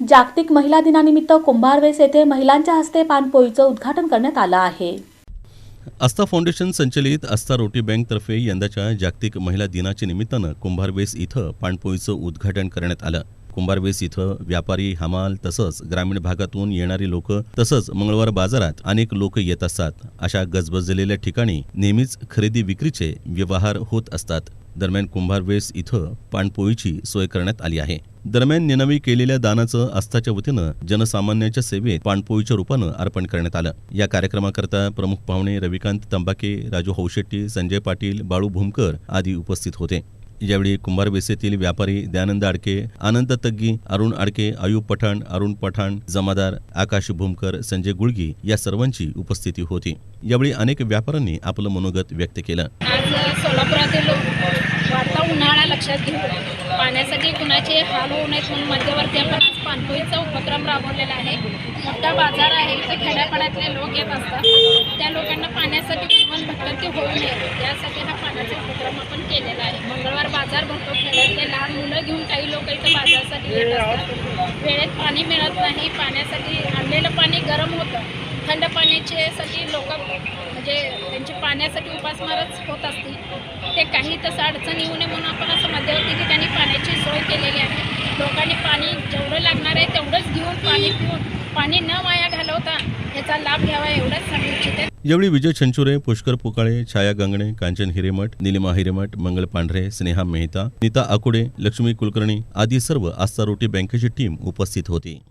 जागतिक महिला दिनानिमित्त कुंभारवेस येथे महिलांच्या हस्ते पानपोईचं उद्घाटन करण्यात आलं आहे. आस्था फाउंडेशन संचलित आस्था रोटी बँकतर्फे यंदाच्या जागतिक महिला दिनाच्या निमित्तानं कुंभारवेस इथं पाणपोईचं उद्घाटन करण्यात आलं. कुंभारवेस इथं व्यापारी हमाल तसंच ग्रामीण भागातून येणारी लोक तसंच मंगळवार बाजारात अनेक लोक येत असतात. अशा गजबजलेल्या ठिकाणी नेहमीच खरेदी विक्रीचे व्यवहार होत असतात. दरम्यान कुंभारवेस इथं पाणपोईची सोय करण्यात आली आहे. दरम्यान निनावी केलेल्या दानाचं आस्थाच्या वतीनं जनसामान्यांच्या सेवेत पाणपोळीच्या रूपानं अर्पण करण्यात आलं. या कार्यक्रमाकरता प्रमुख पाहुणे रविकांत तंबाके राजू हौशेट्टी संजय पाटील बाळू भूमकर आदी उपस्थित होते. यावेळी कुंभारवेसेतील व्यापारी दयानंद आडके आनंद तग्गी अरुण आडके आयुब पठाण अरुण पठाण जमादार आकाश भूमकर संजय गुळगी या सर्वांची उपस्थिती होती. यावेळी अनेक व्यापाऱ्यांनी आपलं मनोगत व्यक्त केलं. आज सोलापुरातील वाढता उन्हाळा लक्षात घेऊन पाण्यासाठी कुणाचे हाल होऊ नयेत म्हणून मध्यवर्ती आपण आज पाणपोईचा उपक्रम राबवलेला आहे. मोठा बाजार आहे. इथे खेड्यापाड्यातले लोक येत असतात. त्या लोकांना पाण्यासाठी जीवन भटकंती होऊ नये यासाठी हा पाण्याचा उपक्रम आपण केलेला आहे. मंगळवार बाजार भरतो. खेड्यातले लहान मुलं घेऊन काही लोक इथं बाजारासाठी येत असतात. वेळेत पाणी मिळत नाही. पाण्यासाठी आणलेलं पाणी गरम होतं. थंड पाण्याच्यासाठी लोक म्हणजे त्यांची पाण्यासाठी उपासमारच होत असतील. ते काही तसं अडचण येऊ नये म्हणून आपण असं मध्यवर्ती ठिकाणी पाण्याची सोय केलेली आहे लोकांनी पाणी जेवढं लागणार आहे तेवढंच घेऊन पाणी पिऊन पाणी न वाया घालवता याचा लाभ घ्यावा एवढंच सांगू इच्छिते. यावेळी विजय छंचुरे पुष्कर पुकाळे छाया गंगणे कांचन हिरेमठ निलिमा हिरेमठ मंगल पांढरे स्नेहा मेहता नीता आकुडे लक्ष्मी कुलकर्णी आदी सर्व आस्था रोटी बँकेची टीम उपस्थित होती.